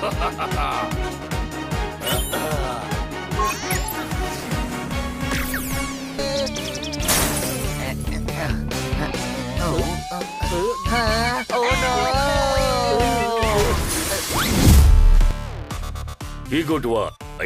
Ha ha ha! ഇങ്ങോട്ട് വാ.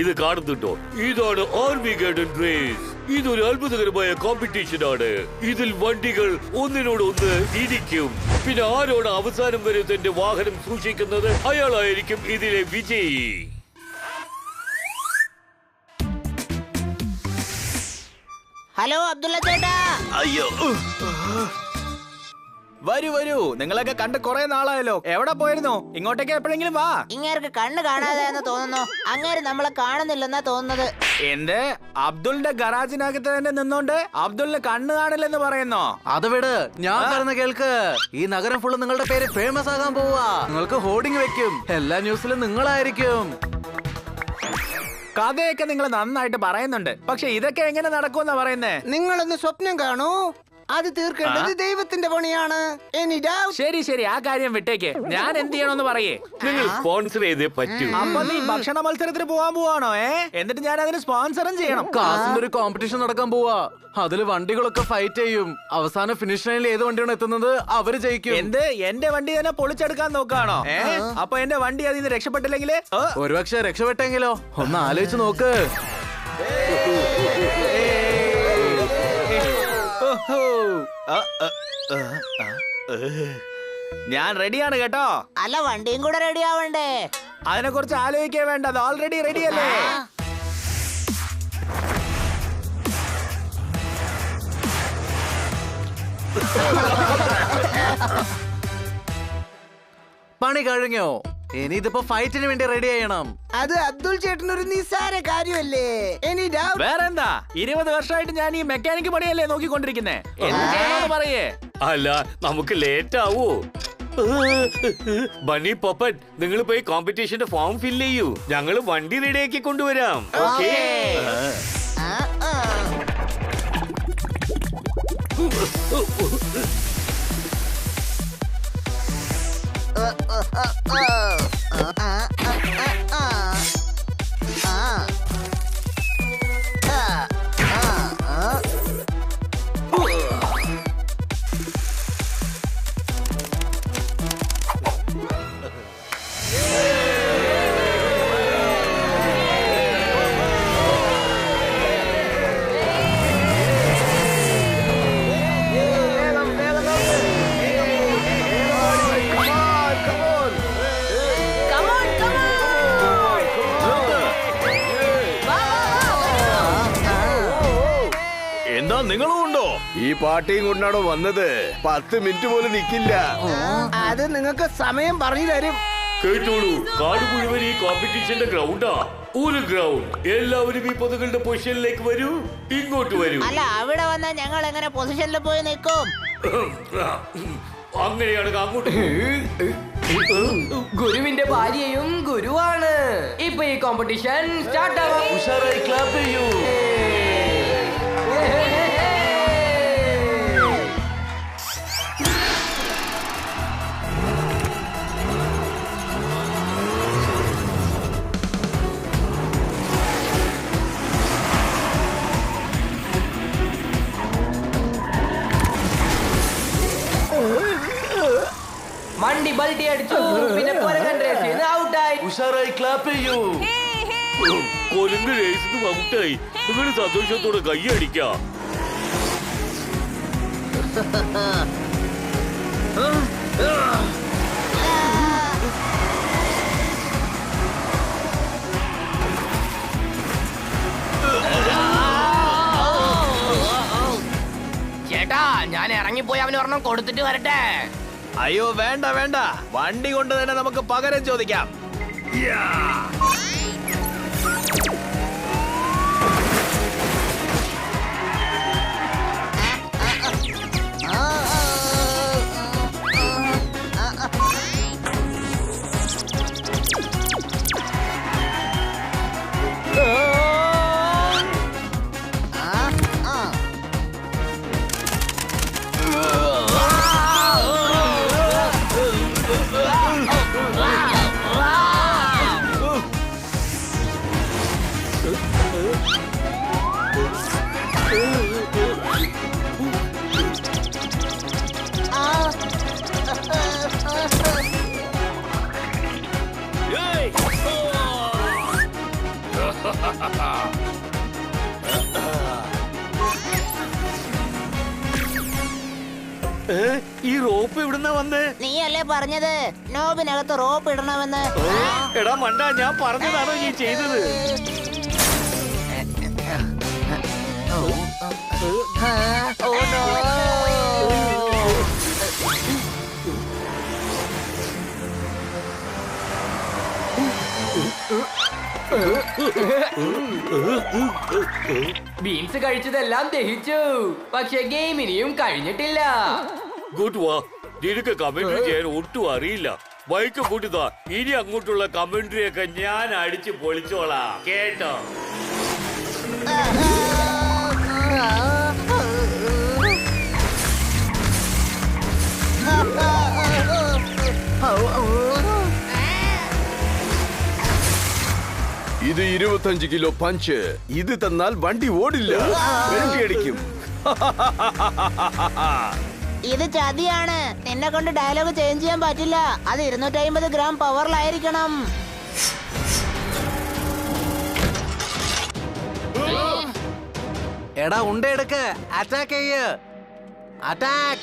ഇത് കാണുന്നുണ്ടോ? ഇതാണ് ആർമി ഗൈഡൻ റേസ് ഇതൊരു അത്ഭുതകരമായ കോമ്പറ്റീഷൻ ആണ്. ഇതിൽ വണ്ടികൾ ഒന്നിനോട് ഒന്ന് ഇടിക്കും. പിന്നെ ആരോട് അവസാനം വരെ തന്റെ വാഹനം സൂക്ഷിക്കുന്നത്? അയാളായിരിക്കും ഇതിലെ വിജയി. ഹലോ അബ്ദുള്ള ചേട്ടാ. അയ്യോ. വരൂ വരൂ. നിങ്ങളൊക്കെ കണ്ട് കുറെ നാളായല്ലോ. എവിടെ പോയിരുന്നു? ഇങ്ങോട്ടേക്ക് എപ്പോഴെങ്കിലും വാ. ഇങ്ങേർക്ക് കണ്ണ് കാണാതെ എന്ന് തോന്നുന്നു. അങ്ങേര് നമ്മളെ കാണുന്നില്ലെന്നാ തോന്നുന്നത്. എന്റെ അബ്ദുളിന്റെ ഗറാജിനകത്ത് തന്നെ നിന്നോണ്ട് അബ്ദുളിന് കണ്ണ് കാണില്ലെന്ന് പറയുന്നോ? അത് വിട്. ഞാൻ പറഞ്ഞ കേൾക്ക്. ഈ നഗരം ഫുള്ള് നിങ്ങളുടെ പേര് ഫേമസ് ആകാൻ പോവാ നിങ്ങൾക്ക് ഹോർഡിംഗ് വെക്കും. എല്ലാ ന്യൂസിലും നിങ്ങളായിരിക്കും. കഥയൊക്കെ നിങ്ങൾ നന്നായിട്ട് പറയുന്നുണ്ട്. പക്ഷെ ഇതൊക്കെ എങ്ങനെ നടക്കുമെന്നാ പറയുന്നേ? നിങ്ങളൊന്ന് സ്വപ്നം കാണൂ. അത് തീർക്കേണ്ടത് ദൈവത്തിന്റെ പണിയാണ്. ശരി ശരി. ആ കാര്യം വിട്ടേക്ക്. ഞാൻ എന്ത് ചെയ്യണമെന്ന് പറയേ. നിങ്ങൾ സ്പോൺസർ ചെയ്തേ പറ്റൂ. അപ്പൊ നീ ഭക്ഷണ മത്സരത്തിന് പോവാൻ പോവാണോ ഏ? എന്നിട്ട് ഞാൻ അതിന് സ്പോൺസറും ചെയ്യണം. കാസിന്റെ ഒരു കോമ്പറ്റീഷൻ നടക്കാൻ പോവാ. അതിൽ വണ്ടികളൊക്കെ ഫൈറ്റ് ചെയ്യും. അവസാന ഫിനിഷ് ലൈനിൽ ഏത് വണ്ടിയാണ് എത്തുന്നത്? അവർ ജയിക്കും. എന്ത്? എന്റെ വണ്ടി തന്നെ പൊളിച്ചെടുക്കാൻ നോക്കാണോ? അപ്പൊ എന്റെ വണ്ടി അതിൽ നിന്ന് രക്ഷപ്പെട്ടില്ലെങ്കിൽ ഒരുപക്ഷെ രക്ഷപ്പെട്ടെങ്കിലോ? ഒന്ന് ആലോചിച്ച് നോക്ക്. ഓഹോ. ആ, ആ, ആ, ആ, ആ. ഞാൻ റെഡിയാണ് കേട്ടോ. അല്ല വണ്ടിയും കൂടെ റെഡി ആവണ്ടേ? അതിനെ കുറിച്ച് ആലോചിക്കാൻ വേണ്ട. അത് ഓൾറെഡി റെഡി അല്ലേ? പണി കഴിഞ്ഞോ? ഇനി ഇതിപ്പോ ഫൈറ്റിന് വേണ്ടി റെഡി ചെയ്യണം. അത് അബ്ദുൾ ചേട്ടൻ ഒരു നിസ്സാര കാര്യമല്ലേ? എനി ഡൗട്ട് വേറെന്താ? ഇരുപത് വർഷമായിട്ട് ഞാൻ ഈ മെക്കാനിക് പണിയല്ലേ നോക്കിക്കൊണ്ടിരിക്കുന്നേ? എന്ത് ചെയ്യണമെന്ന് പറയേ? അല്ല നമുക്ക് ലേറ്റ് ആവൂ. ബണ്ണി പൊപ്പൻ നിങ്ങൾ പോയി കോമ്പറ്റീഷന്റെ ഫോം ഫില്ല് ചെയ്യൂ. ഞങ്ങൾ വണ്ടി റെഡിയാക്കി കൊണ്ടുവരാം. ഓക്കേ. ആ, ആ. ഓ, പാർട്ടിയും കൊണ്ടാണോ വന്നത്? പത്ത് മിനിറ്റ് പോലും നിക്കില്ല. അത് നിങ്ങൾക്ക് സമയം പറഞ്ഞു തരും. കേട്ടോളൂ കാട് മുഴുവൻ ഈ കോമ്പറ്റീഷന്റെ ഗ്രൗണ്ടാ ഒരു ഗ്രൗണ്ട് എല്ലാവരും ഈ പൊതുകളുടെ പൊസിഷനിലേക്ക് വരൂ ഇങ്ങോട്ട് വരൂ. അല്ല അവിടെ വന്നാൽ ഞങ്ങൾ എങ്ങനെ പൊസിഷനിൽ പോയി നിൽക്കും? അങ്ങനെയാണ് അങ്ങോട്ട് ഗുരുവിന്റെ ഭാര്യയും ഗുരുവാണ്. ഇപ്പൊ ഈ കോമ്പറ്റീഷൻ സ്റ്റാർട്ട് ആവാം. ഉഷാറായി ക്ലാപ്പ് ചെയ്യൂ. അടിച്ചു. പിന്നെ ഔട്ടായി ഉഷാറായി ക്ലാപ്പ് ചെയ്യൂ. കൊലുങ്ക് രേസിന് ഔട്ടായി നിങ്ങൾ സന്തോഷത്തോടെ കൈയടിക്കാം ചേട്ടാ ഞാൻ ഇറങ്ങിപ്പോയി അവന് ഒരെണ്ണം കൊടുത്തിട്ട് വരട്ടെ. അയ്യോ വേണ്ട വേണ്ട. വണ്ടി കൊണ്ട് തന്നെ നമുക്ക് പകരം ചോദിക്കാം. റോപ്പ് എവിടുന്നാ വന്നേ? നീയല്ലേ പറഞ്ഞത്? നോബിനകത്ത് റോപ്പ് ഇടണമെന്ന്. എടാ മണ്ട ഞാൻ പറഞ്ഞതാണോ നീ ചെയ്തത്? ബീൻസ് കഴിച്ചതെല്ലാം ദഹിച്ചു. പക്ഷെ ഗെയിം ഇനിയും കഴിഞ്ഞിട്ടില്ല. ഗുഡ് വാ. നിനക്ക് കമന്ററി ചെയ്യാൻ ഒട്ടും അറിയില്ല. ബൈക്ക് കൂട്ടിതാ ഇനി അങ്ങോട്ടുള്ള കമന്ററി ഒക്കെ ഞാൻ അടിച്ചു പൊളിച്ചോളാം. കേട്ടോ? ഇത് ഇരുപത്തഞ്ച് കിലോ പഞ്ച്. ഇത് തന്നാൽ വണ്ടി ഓടില്ല. വെണ്ടി അടിക്കും ഇത് ചതിയാണ്. നിന്നെ കൊണ്ട് ഡയലോഗ് ചേഞ്ച് ചെയ്യാൻ പറ്റില്ല. അത് ഇരുന്നൂറ്റി അമ്പത് ഗ്രാം പവറിലായിരിക്കണം എടാ ഉണ്ടെടുക്ക് അറ്റാക്ക് ചെയ്യ്. അറ്റാക്ക്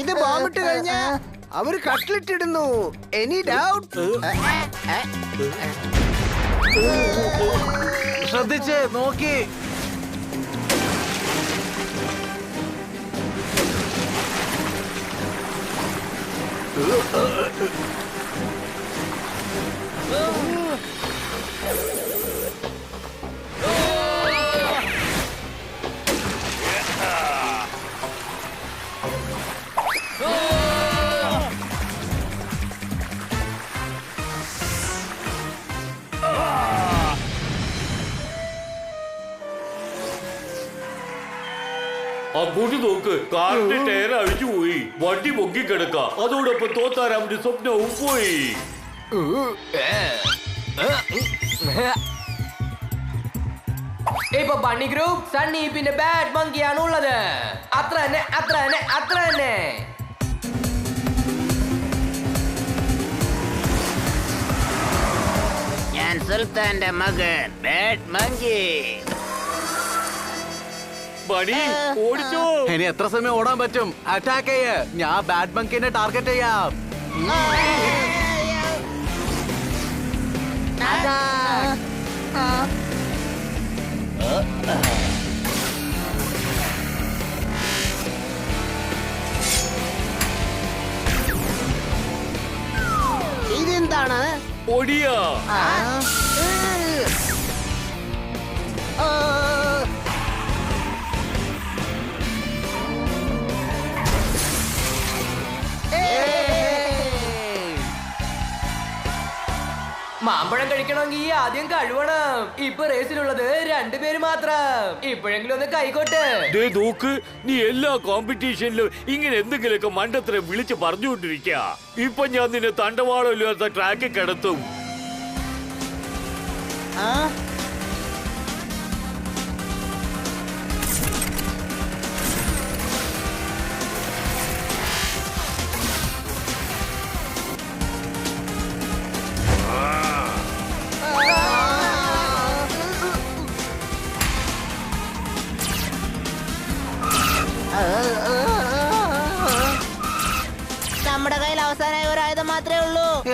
ഇത് ബോംബിട്ട് കഴിഞ്ഞ അവർ കട്ട്ലിറ്റ് ഇടുന്നു. എനി ഡൗട്ട് ശ്രദ്ധിച്ച് നോക്കി. അങ്ങോട്ട് നോക്ക്. കാറിന്റെ ടയർ അഴിച്ചു പോയി. വണ്ടി പൊങ്ങിക്കിടക്ക അതോടൊപ്പം തോത്താൻ അവന്റെ സ്വപ്നവും പോയി. ഇപ്പൊ ബണ്ണി ഗ്രൂപ്പ് സണ്ണി പിന്നെ ബാഡ് മങ്കിയാണ് ഉള്ളത്. അത്ര തന്നെ അത്ര തന്നെ അത്ര തന്നെ. ഞാൻ സുൽത്താന്റെ മകൻ ബാഡ് മങ്കി മണി ഓടിച്ചോ. ഇനി എത്ര സമയം ഓടാൻ പറ്റും? അറ്റാക്ക് ചെയ്യ. ഞാൻ ബാഡ് ബങ്കിനെ ടാർഗറ്റ് ചെയ്യാം. ഇതെന്താണ്? ഓടിയാ മാമ്പഴം കഴിക്കണമെങ്കിൽ ആദ്യം കഴുവണം. ഇപ്പൊ റേസിലുള്ളത് രണ്ടുപേര് മാത്രം. ഇപ്പോഴെങ്കിലും ഒന്ന് കൈകോട്ടെ. ദേ നോക്ക് നീ എല്ലാ കോമ്പറ്റീഷനിലും ഇങ്ങനെ എന്തെങ്കിലുമൊക്കെ മണ്ടത്തരം വിളിച്ച് പറഞ്ഞുകൊണ്ടിരിക്ക. ഇപ്പൊ ഞാൻ നിന്നെ തണ്ടവാളമില്ലാത്ത ട്രാക്കിൽ കിടത്തും. നമ്മുടെ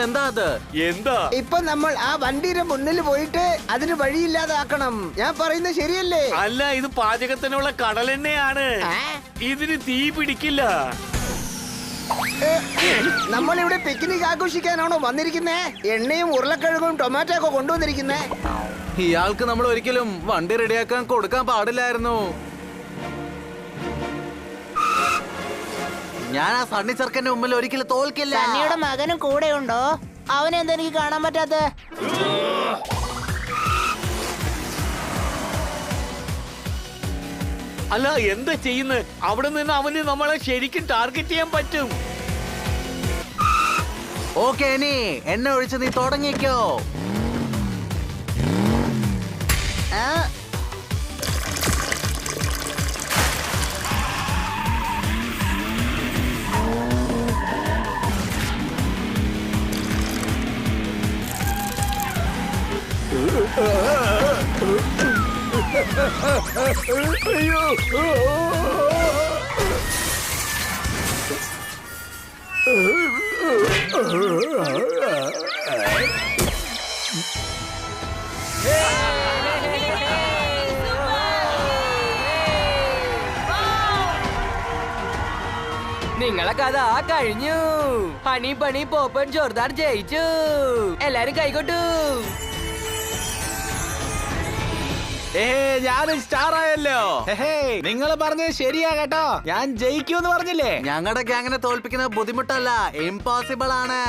എന്താ അത്? എന്താ? ഇപ്പൊ നമ്മൾ ആ വണ്ടിയുടെ മുന്നിൽ പോയിട്ട് അതിന് വഴിയില്ലാതാക്കണം. ഞാൻ പറയുന്നത് ശരിയല്ലേ? അല്ല ഇത് പാചകത്തിനുള്ള കടലെണ്ണയാണ്? ഇതിന് തീ പിടിക്കില്ല. നമ്മൾ ഇവിടെ പിക്നിക് ആഘോഷിക്കാനാണോ വന്നിരിക്കുന്നേ? എണ്ണയും ഉരുളക്കിഴങ്ങും ടൊമാറ്റോ ഒക്കെ കൊണ്ടുവന്നിരിക്കുന്നേ? ഇയാൾക്ക് നമ്മൾ ഒരിക്കലും വണ്ടി റെഡിയാക്കാൻ കൊടുക്കാൻ പാടില്ലായിരുന്നു. ഞാൻ ആ സണ്ണി ചെറുക്കന്റെ മുമ്പിൽ ഒരിക്കലും തോൽക്കില്ല. സണ്ണിയുടെ മകനും കൂടെ ഉണ്ടോ അവനെന്താ എനിക്ക് കാണാൻ പറ്റാത്ത അല്ല എന്താ ചെയ്യുന്നത് അവിടെ നിന്ന് അവന് നമ്മളെ ശരിക്കും ടാർഗറ്റ് ചെയ്യാൻ പറ്റും. ഓക്കെ ഇനി എന്നെ ഒഴിച്ച് നീ തുടങ്ങിക്കോ. അയ്യോ നിങ്ങളെ കഥ കഴിഞ്ഞു. ഹണി പണി പോപ്പൻ ജോർദാർ ജയിച്ചു. എല്ലാരും കൈകൊട്ടു. ഞാനും സ്റ്റാർ ആയല്ലോ. നിങ്ങൾ പറഞ്ഞത് ശരിയാ കേട്ടോ. ഞാൻ ജയിക്കൂന്ന് പറഞ്ഞില്ലേ? ഞങ്ങളുടെ അങ്ങനെ തോൽപ്പിക്കുന്നത് ബുദ്ധിമുട്ടല്ല ഇമ്പോസിബിൾ ആണ്.